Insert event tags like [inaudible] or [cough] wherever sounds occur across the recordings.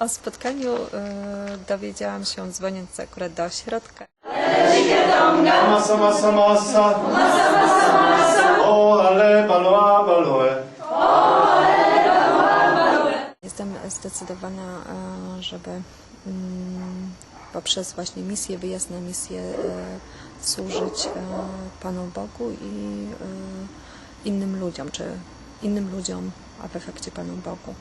O spotkaniu y, dowiedziałam się dzwoniąc akurat do ośrodka. Masa, masa, masa. O, ale, baloa, baloe. Jestem zdecydowana, e, żeby mm, poprzez właśnie misję, wyjazd na misję e, służyć e, Panu Bogu i innym ludziom, czy innym ludziom, a w efekcie Panu Bogu.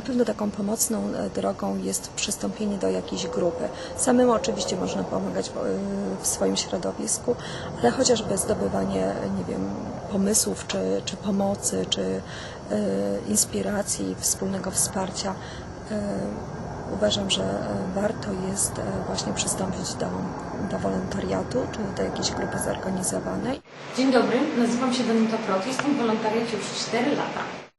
Na pewno taką pomocną e, drogą jest przystąpienie do jakiejś grupy. Samemu oczywiście można pomagać e, w swoim środowisku, ale chociażby zdobywanie, nie wiem, pomysłów, czy, czy pomocy, czy e, inspiracji, wspólnego wsparcia. Uważam, że warto jest właśnie przystąpić do, do wolontariatu, czy do jakiejś grupy zorganizowanej. Dzień dobry, nazywam się Danuta Prot, jestem w wolontariacie już 4 lata.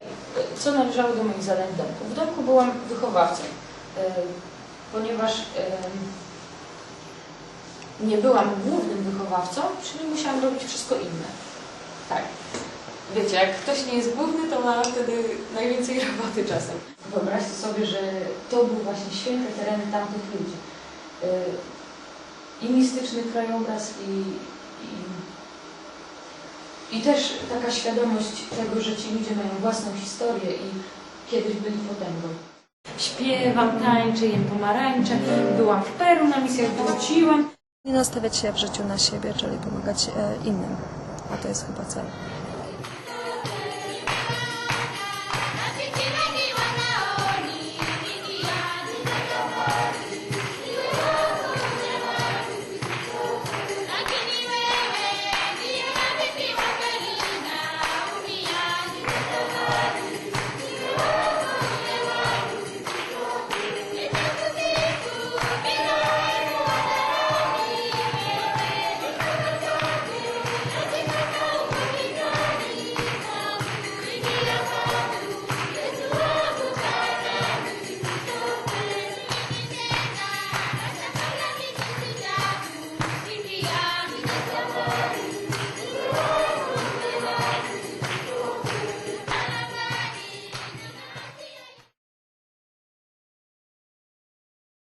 Co należało do moich zadań w domku? W domku byłam wychowawcą, e, ponieważ e, nie byłam głównym wychowawcą, czyli musiałam robić wszystko inne. Tak. Wiecie, jak ktoś nie jest główny, to ma wtedy najwięcej [laughs] roboty czasem. Wyobraźcie sobie, że to był właśnie święte tereny tamtych ludzi. E, I mistyczny krajobraz, i, i i też taka świadomość tego, że ci ludzie mają własną historię i kiedyś byli potęgą. Śpiewam, tańczę, jem pomarańcze. Byłam w Peru na misjach, wróciłam. Nie nastawiać się w życiu na siebie, czyli pomagać e, innym, a to jest chyba cel.